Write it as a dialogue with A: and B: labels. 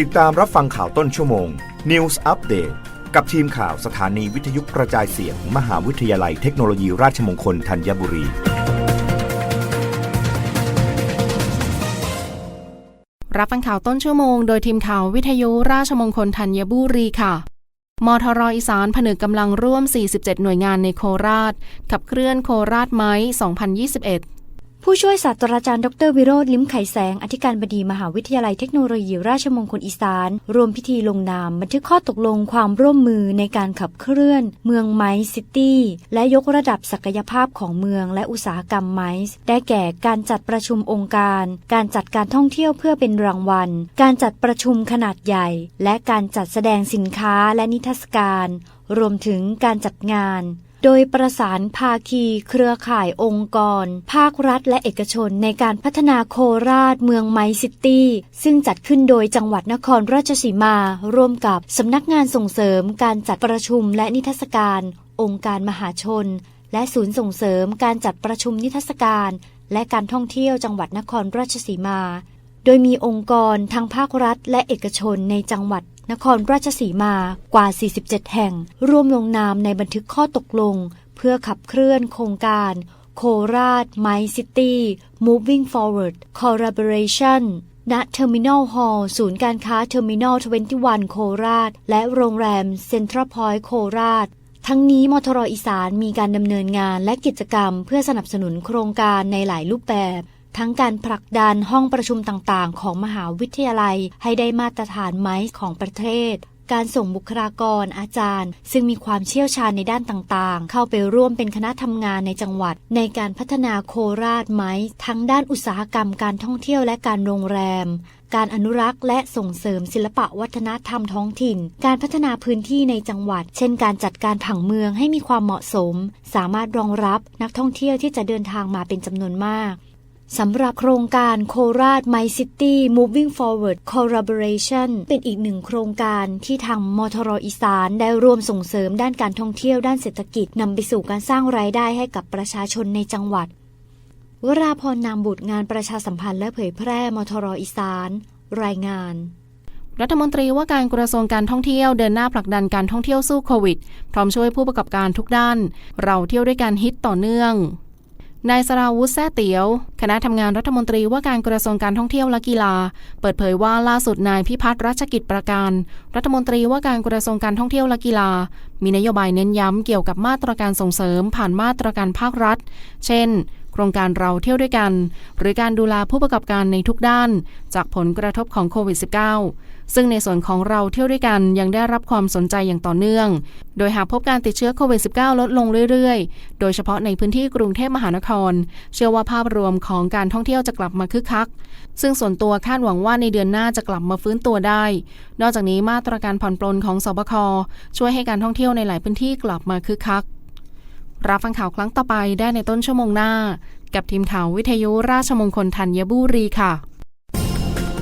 A: ติดตามรับฟังข่าวต้นชั่วโมง News Update กับทีมข่าวสถานีวิทยุกระจายเสียงมหาวิทยาลัยเทคโนโลยีราชมงคลธัญบุรี
B: รับฟังข่าวต้นชั่วโมง โดยทีมข่าววิทยุราชมงคลธัญบุรีค่ะมทรอีสานผนึกกำลังร่วม 47 หน่วยงานในโคราช ขับเคลื่อนโคราชไม้ 2021
C: ผู้ช่วยศาสตราจารย์ดรวิโรธลิ้มไขแสง อธิการบดีมหาวิทยาลัยเทคโนโลยีราชมงคลอีสานรวมพิธีลงนาม บันทึกข้อตกลงความร่วมมือในการขับเคลื่อน เมืองไม้ซิตี้ และยกระดับศักยภาพของเมืองและอุตสาหกรรมไม้ได้แก่การจัดประชุมองค์การ การจัดการท่องเที่ยวเพื่อเป็นรางวัล การจัดประชุมขนาดใหญ่ และการจัดแสดงสินค้าและนิทรรศการ รวมถึงการจัดงาน โดยประสานภาคีเครือข่ายองค์กร ภาครัฐและเอกชนในการพัฒนาโคราชเมืองไมซิตี้ ซึ่งจัดขึ้นโดยจังหวัดนครราชสีมา ร่วมกับสำนักงานส่งเสริมการจัดประชุมและนิทรรศการ องค์การมหาชน และศูนย์ส่งเสริมการจัดประชุมนิทรรศการ และการท่องเที่ยวจังหวัดนครราชสีมา โดยมีองค์กรทั้งภาครัฐ และเอกชนในจังหวัด นครราชสีมากว่า 47 แห่ง ร่วมลงนามในบันทึกข้อตกลง เพื่อขับเคลื่อนโครงการโคราช My City Moving Forward Collaboration ณ Terminal Hall ศูนย์การค้า Terminal 21 โคราช และโรงแรม Central Point โคราช ทั้งนี้มทรอีสานมีการดำเนินงานและกิจกรรมเพื่อสนับสนุนโครงการในหลายรูปแบบ ทั้งการผลักดันห้องประชุมต่างๆ ของมหาวิทยาลัย ให้ได้มาตรฐานไม้ของประเทศ การส่งบุคลากรอาจารย์ ซึ่งมีความเชี่ยวชาญในด้านต่างๆ เข้าไปร่วมเป็นคณะทำงานในจังหวัด ในการพัฒนาโคราชไม้ทั้งด้านอุตสาหกรรมการท่องเที่ยวและการโรงแรมการอนุรักษ์และส่งเสริมศิลปะวัฒนธรรมท้องถิ่น การพัฒนาพื้นที่ในจังหวัด เช่นการจัดการผังเมืองให้มีความเหมาะสม สามารถรองรับนักท่องเที่ยวที่จะเดินทางมาเป็นจำนวนมาก สำหรับโครงการโคราช My City Moving Forward Collaboration เป็นอีกหนึ่งโครงการที่ทางมทรอีสานได้ร่วมส่งเสริมด้านการท่องเที่ยวด้านเศรษฐกิจนำไปสู่การสร้างรายได้ให้กับประชาชนในจังหวัด วราพรนามบุตรงานประชาสัมพันธ์และเผยแพร่มทรอีสาน รายงาน
B: รัฐมนตรีว่าการกระทรวงการท่องเที่ยวเดินหน้าผลักดันการท่องเที่ยวสู้โควิด พร้อมช่วยผู้ประกอบการทุกด้าน เราเที่ยวด้วยกันฮิตต่อเนื่อง นายสราวุฒิแซ่เตียว คณะทำงานรัฐมนตรีว่าการกระทรวงการท่องเที่ยวและกีฬา เปิดเผยว่าล่าสุดนายพิพัฒน์รัชกิจประการ รัฐมนตรีว่าการกระทรวงการท่องเที่ยวและกีฬา มีนโยบายเน้นย้ำเกี่ยวกับมาตรการส่งเสริม ผ่านมาตรการภาครัฐ เช่น โครงการเราเที่ยวด้วยกัน หรือการดูแลผู้ประกอบการในทุกด้าน จากผลกระทบของโควิด -19 ซึ่งในส่วนของเราเที่ยวด้วยกันยังได้รับความสนใจอย่างต่อเนื่อง โดยหากพบการติดเชื้อโควิด -19 ลดลงเรื่อยๆ โดยเฉพาะในพื้นที่กรุงเทพมหานคร เชื่อว่าภาพรวมของการท่องเที่ยวจะกลับมาคึกคัก ซึ่งส่วนตัวคาดหวังว่าในเดือนหน้าจะกลับมาฟื้นตัวได้ นอกจากนี้มาตรการผ่อนปลนของสบคช่วยให้การท่องเที่ยวในหลายพื้นที่กลับมาคึกคัก รับฟังข่าวครั้งต่อไปได้ในต้นชั่วโมงหน้า กับทีมข่าววิทยุราชมงคลธัญบุรีค่ะ